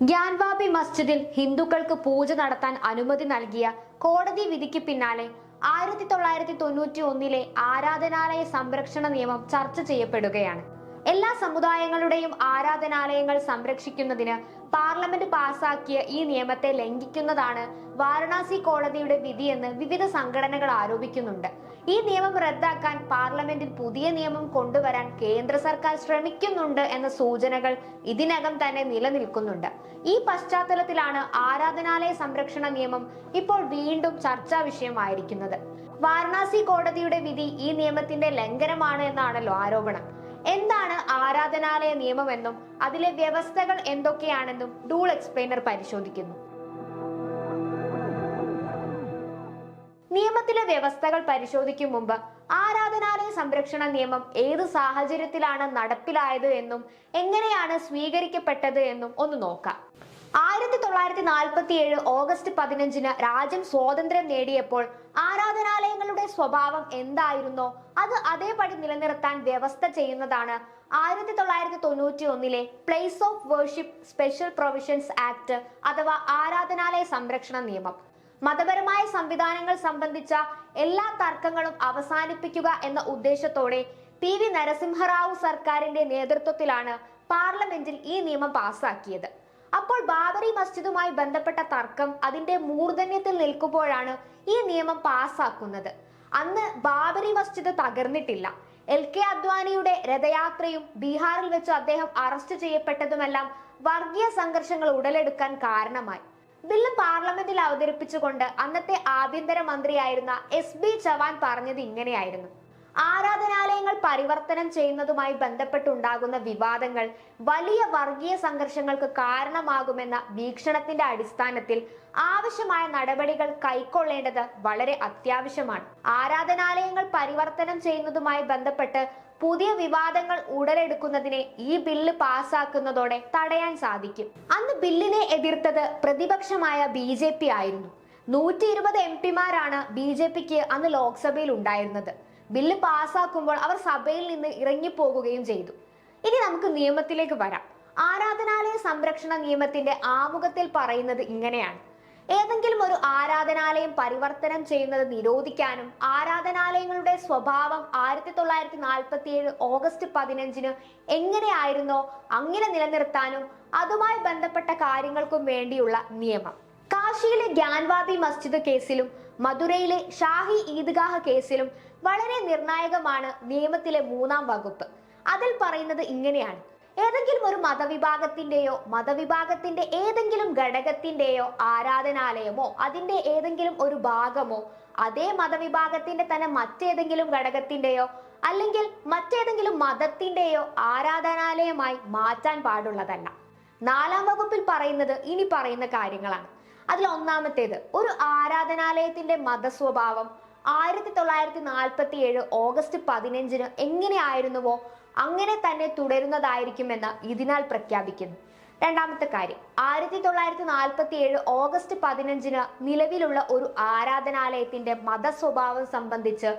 ഗ്യാൻവാബി മസ്ജിദിൽ ഹിന്ദുക്കൾക്ക് പൂജ നടത്താൻ അനുമതി നൽകിയ കോടതി വിധിക്ക് പിന്നാലെ ആയിരത്തി തൊള്ളായിരത്തി തൊണ്ണൂറ്റി ഒന്നിലെ ആരാധനാലയ സംരക്ഷണ നിയമം ചർച്ച ചെയ്യപ്പെടുകയാണ്. എല്ലാ സമുദായങ്ങളുടെയും ആരാധനാലയങ്ങൾ സംരക്ഷിക്കുന്നതിന് പാർലമെന്റ് പാസാക്കിയ ഈ നിയമത്തെ ലംഘിക്കുന്നതാണ് വാരണാസി കോടതിയുടെ വിധിയെന്ന് വിവിധ സംഘടനകൾ ആരോപിക്കുന്നുണ്ട്. ഈ നിയമം റദ്ദാക്കാൻ പാർലമെന്റിൽ പുതിയ നിയമം കൊണ്ടുവരാൻ കേന്ദ്ര സർക്കാർ ശ്രമിക്കുന്നുണ്ട് എന്ന സൂചനകൾ ഇതിനകം തന്നെ നിലനിൽക്കുന്നുണ്ട്. ഈ പശ്ചാത്തലത്തിലാണ് ആരാധനാലയ സംരക്ഷണ നിയമം ഇപ്പോൾ വീണ്ടും ചർച്ചാ വിഷയമായിരിക്കുന്നത്. വാരണാസി കോടതിയുടെ വിധി ഈ നിയമത്തിന്റെ ലംഘനമാണ് എന്നാണല്ലോ ആരോപണം. എന്താണ് ആരാധനാലയ നിയമമെന്നും അതിലെ വ്യവസ്ഥകൾ എന്തൊക്കെയാണെന്നും ഡൂൾ എക്സ്പ്ലെയിനർ പരിശോധിക്കുന്നു. നിയമത്തിലെ വ്യവസ്ഥകൾ പരിശോധിക്കും മുമ്പ് ആരാധനാലയ സംരക്ഷണ നിയമം ഏത് സാഹചര്യത്തിലാണ് നടപ്പിലായത് എന്നും എങ്ങനെയാണ് സ്വീകരിക്കപ്പെട്ടത് എന്നും ഒന്ന് നോക്കാം. ആയിരത്തി തൊള്ളായിരത്തി നാൽപ്പത്തി ഏഴ് ഓഗസ്റ്റ് പതിനഞ്ചിന് രാജ്യം സ്വാതന്ത്ര്യം നേടിയപ്പോൾ ആരാധനാലയങ്ങളുടെ സ്വഭാവം എന്തായിരുന്നോ? അത് അതേപടി നിലനിർത്താൻ വ്യവസ്ഥ ചെയ്യുന്നതാണ് ആയിരത്തി തൊള്ളായിരത്തി തൊണ്ണൂറ്റി ഒന്നിലെ place of worship special provisions act അഥവാ ആരാധനാലയ സംരക്ഷണ നിയമം. മതപരമായ സംവിധാനങ്ങൾ സംബന്ധിച്ച എല്ലാ തർക്കങ്ങളും അവസാനിപ്പിക്കുക എന്ന ഉദ്ദേശത്തോടെ പി വി നരസിംഹറാവു സർക്കാരിന്റെ നേതൃത്വത്തിലാണ് പാർലമെന്റിൽ ഈ നിയമം പാസാക്കിയത്. അപ്പോൾ ബാബറി മസ്ജിദുമായി ബന്ധപ്പെട്ട തർക്കം അതിന്റെ മൂർധന്യത്തിൽ നിൽക്കുമ്പോഴാണ് ഈ നിയമം പാസാക്കുന്നത്. അന്ന് ബാബറി മസ്ജിദ് തകർന്നിട്ടില്ല. എൽ കെ അദ്വാനിയുടെ രഥയാത്രയും ബീഹാറിൽ വെച്ച് അദ്ദേഹം അറസ്റ്റ് ചെയ്യപ്പെട്ടതുമെല്ലാം വർഗീയ സംഘർഷങ്ങൾ ഉടലെടുക്കാൻ കാരണമായി. ബില്ല് പാർലമെന്റിൽ അവതരിപ്പിച്ചുകൊണ്ട് അന്നത്തെ ആഭ്യന്തര മന്ത്രിയായിരുന്ന എസ് ബി ചവാൻ പറഞ്ഞത് ഇങ്ങനെയായിരുന്നു. ആരാധനാലയങ്ങൾ പരിവർത്തനം ചെയ്യുന്നതുമായി ബന്ധപ്പെട്ടുണ്ടാകുന്ന വിവാദങ്ങൾ വലിയ വർഗീയ സംഘർഷങ്ങൾക്ക് കാരണമാകുമെന്ന വീക്ഷണത്തിന്റെ അടിസ്ഥാനത്തിൽ ആവശ്യമായ നടപടികൾ കൈക്കൊള്ളേണ്ടത് വളരെ അത്യാവശ്യമാണ്. ആരാധനാലയങ്ങൾ പരിവർത്തനം ചെയ്യുന്നതുമായി ബന്ധപ്പെട്ട് പുതിയ വിവാദങ്ങൾ ഉടലെടുക്കുന്നതിനെ ഈ ബില്ല് പാസാക്കുന്നതോടെ തടയാൻ സാധിക്കും. അന്ന് ബില്ലിനെ എതിർത്തത് പ്രതിപക്ഷമായ ബി ആയിരുന്നു. നൂറ്റി ഇരുപത് എം പിമാരാണ് ബി ജെ പിക്ക് അന്ന് ലോക്സഭയിൽ ഉണ്ടായിരുന്നത്. ബില്ല് പാസ്സാക്കുമ്പോൾ അവർ സഭയിൽ നിന്ന് ഇറങ്ങിപ്പോകുകയും ചെയ്തു. ഇനി നമുക്ക് നിയമത്തിലേക്ക് വരാം. ആരാധനാലയ സംരക്ഷണ നിയമത്തിന്റെ ആമുഖത്തിൽ പറയുന്നത് ഇങ്ങനെയാണ്. ഏതെങ്കിലും ഒരു ആരാധനാലയം പരിവർത്തനം ചെയ്യുന്നത് നിരോധിക്കാനും ആരാധനാലയങ്ങളുടെ സ്വഭാവം ആയിരത്തി തൊള്ളായിരത്തി നാൽപ്പത്തി ഏഴ് ഓഗസ്റ്റ് പതിനഞ്ചിന് എങ്ങനെയായിരുന്നോ അങ്ങനെ നിലനിർത്താനും അതുമായി ബന്ധപ്പെട്ട കാര്യങ്ങൾക്കും വേണ്ടിയുള്ള നിയമം. കാശിയിലെ ഗ്യാൻവാബി മസ്ജിദ് കേസിലും മധുരയിലെ ഷാഹി ഈദ്ഗാഹ് കേസിലും വളരെ നിർണായകമാണ് നിയമത്തിലെ മൂന്നാം വകുപ്പ്. അതിൽ പറയുന്നത് ഇങ്ങനെയാണ്. ഏതെങ്കിലും ഒരു മതവിഭാഗത്തിന്റെയോ മതവിഭാഗത്തിന്റെ ഏതെങ്കിലും ഘടകത്തിന്റെയോ ആരാധനാലയമോ അതിന്റെ ഏതെങ്കിലും ഒരു ഭാഗമോ അതേ മതവിഭാഗത്തിന്റെ തന്നെ മറ്റേതെങ്കിലും ഘടകത്തിന്റെയോ അല്ലെങ്കിൽ മറ്റേതെങ്കിലും മതത്തിന്റെയോ ആരാധനാലയമായി മാറ്റാൻ പാടുള്ളതല്ല. നാലാം വകുപ്പിൽ പറയുന്നത് ഇനി പറയുന്ന കാര്യങ്ങളാണ്. അതിൽ ഒന്നാമത്തേത് ഒരു ആരാധനാലയത്തിന്റെ മതസ്വഭാവം ആയിരത്തി തൊള്ളായിരത്തി നാൽപ്പത്തി ഏഴ് ഓഗസ്റ്റ് പതിനഞ്ചിന് എങ്ങനെയായിരുന്നുവോ അങ്ങനെ തന്നെ തുടരുന്നതായിരിക്കുമെന്ന് ഇതിനാൽ പ്രഖ്യാപിക്കുന്നു. രണ്ടാമത്തെ കാര്യം. ആയിരത്തി തൊള്ളായിരത്തി നാൽപ്പത്തി ഏഴ് ഓഗസ്റ്റ് പതിനഞ്ചിന് നിലവിലുള്ള ഒരു ആരാധനാലയത്തിന്റെ മതസ്വഭാവം സംബന്ധിച്ച്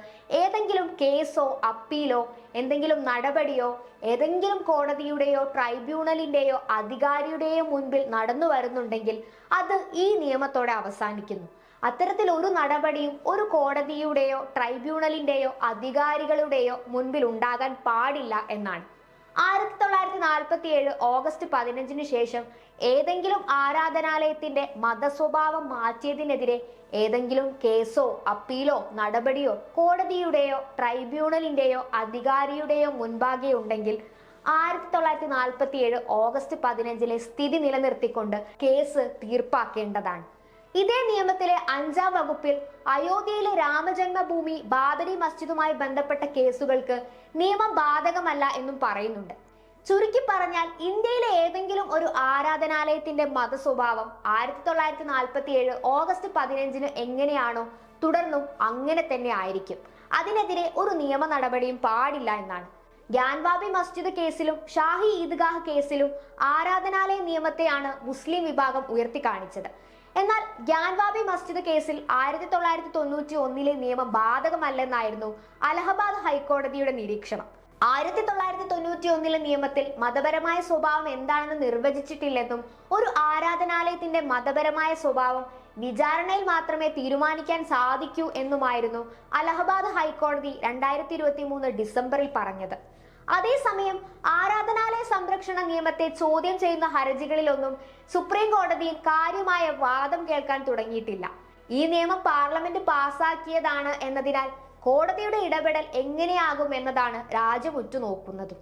ഏതെങ്കിലും കേസോ അപ്പീലോ എന്തെങ്കിലും നടപടിയോ ഏതെങ്കിലും കോടതിയുടെയോ ട്രൈബ്യൂണലിന്റെയോ അധികാരിയുടെയോ മുൻപിൽ നടന്നു വരുന്നുണ്ടെങ്കിൽ അത് ഈ നിയമത്തോടെ അവസാനിക്കുന്നു. അത്തരത്തിൽ ഒരു നടപടിയും ഒരു കോടതിയുടെയോ ട്രൈബ്യൂണലിന്റെയോ അധികാരികളുടെയോ മുൻപിൽ ഉണ്ടാകാൻ പാടില്ല എന്നാണ്. ആയിരത്തി തൊള്ളായിരത്തി നാൽപ്പത്തി ഏഴ് ഓഗസ്റ്റ് പതിനഞ്ചിന് ശേഷം ഏതെങ്കിലും ആരാധനാലയത്തിന്റെ മതസ്വഭാവം മാറ്റിയതിനെതിരെ ഏതെങ്കിലും കേസോ അപ്പീലോ നടപടിയോ കോടതിയുടെയോ ട്രൈബ്യൂണലിന്റെയോ അധികാരിയുടെയോ മുൻപാകെ ഉണ്ടെങ്കിൽ ആയിരത്തി തൊള്ളായിരത്തി നാൽപ്പത്തി ഏഴ് ഓഗസ്റ്റ് പതിനഞ്ചിലെ സ്ഥിതി നിലനിർത്തിക്കൊണ്ട് കേസ് തീർപ്പാക്കേണ്ടതാണ്. ഇതേ നിയമത്തിലെ അഞ്ചാം വകുപ്പിൽ അയോധ്യയിലെ രാമജന്മഭൂമി ബാബരി മസ്ജിദുമായി ബന്ധപ്പെട്ട കേസുകൾക്ക് നിയമം ബാധകമല്ല എന്നും പറയുന്നുണ്ട്. ചുരുക്കി പറഞ്ഞാൽ ഇന്ത്യയിലെ ഏതെങ്കിലും ഒരു ആരാധനാലയത്തിന്റെ മത സ്വഭാവം ആയിരത്തി തൊള്ളായിരത്തി നാൽപ്പത്തി ഏഴ് ഓഗസ്റ്റ് പതിനഞ്ചിന് എങ്ങനെയാണോ തുടർന്നും അങ്ങനെ തന്നെ ആയിരിക്കും. അതിനെതിരെ ഒരു നിയമ നടപടിയും പാടില്ല എന്നാണ്. ഗ്യാൻവാബി മസ്ജിദ് കേസിലും ഷാഹി ഈദ്ഗാഹ് കേസിലും ആരാധനാലയ നിയമത്തെയാണ് മുസ്ലിം വിഭാഗം ഉയർത്തി കാണിച്ചത്. എന്നാൽ ഗ്യാൻവാബി മസ്ജിദ് കേസിൽ ആയിരത്തി തൊള്ളായിരത്തി തൊണ്ണൂറ്റി ഒന്നിലെ നിയമം ബാധകമല്ലെന്നായിരുന്നു അലഹബാദ് ഹൈക്കോടതിയുടെ നിരീക്ഷണം. ആയിരത്തി തൊള്ളായിരത്തി തൊണ്ണൂറ്റി ഒന്നിലെ നിയമത്തിൽ മതപരമായ സ്വഭാവം എന്താണെന്ന് നിർവചിച്ചിട്ടില്ലെന്നും ഒരു ആരാധനാലയത്തിന്റെ മതപരമായ സ്വഭാവം വിചാരണയിൽ മാത്രമേ തീരുമാനിക്കാൻ സാധിക്കൂ എന്നുമായിരുന്നു അലഹബാദ് ഹൈക്കോടതി രണ്ടായിരത്തി ഇരുപത്തി മൂന്ന് ഡിസംബറിൽ പറഞ്ഞത്. അതേസമയം ആരാധനാലയ സംരക്ഷണ നിയമത്തെ ചോദ്യം ചെയ്യുന്ന ഹർജികളിലൊന്നും സുപ്രീം കോടതി കാര്യമായ വാദം കേൾക്കാൻ തുടങ്ങിയിട്ടില്ല. ഈ നിയമം പാർലമെന്റ് പാസാക്കിയതാണ് എന്നതിനാൽ കോടതിയുടെ ഇടപെടൽ എങ്ങനെയാകും എന്നതാണ് രാജ്യം ഉറ്റുനോക്കുന്നതും.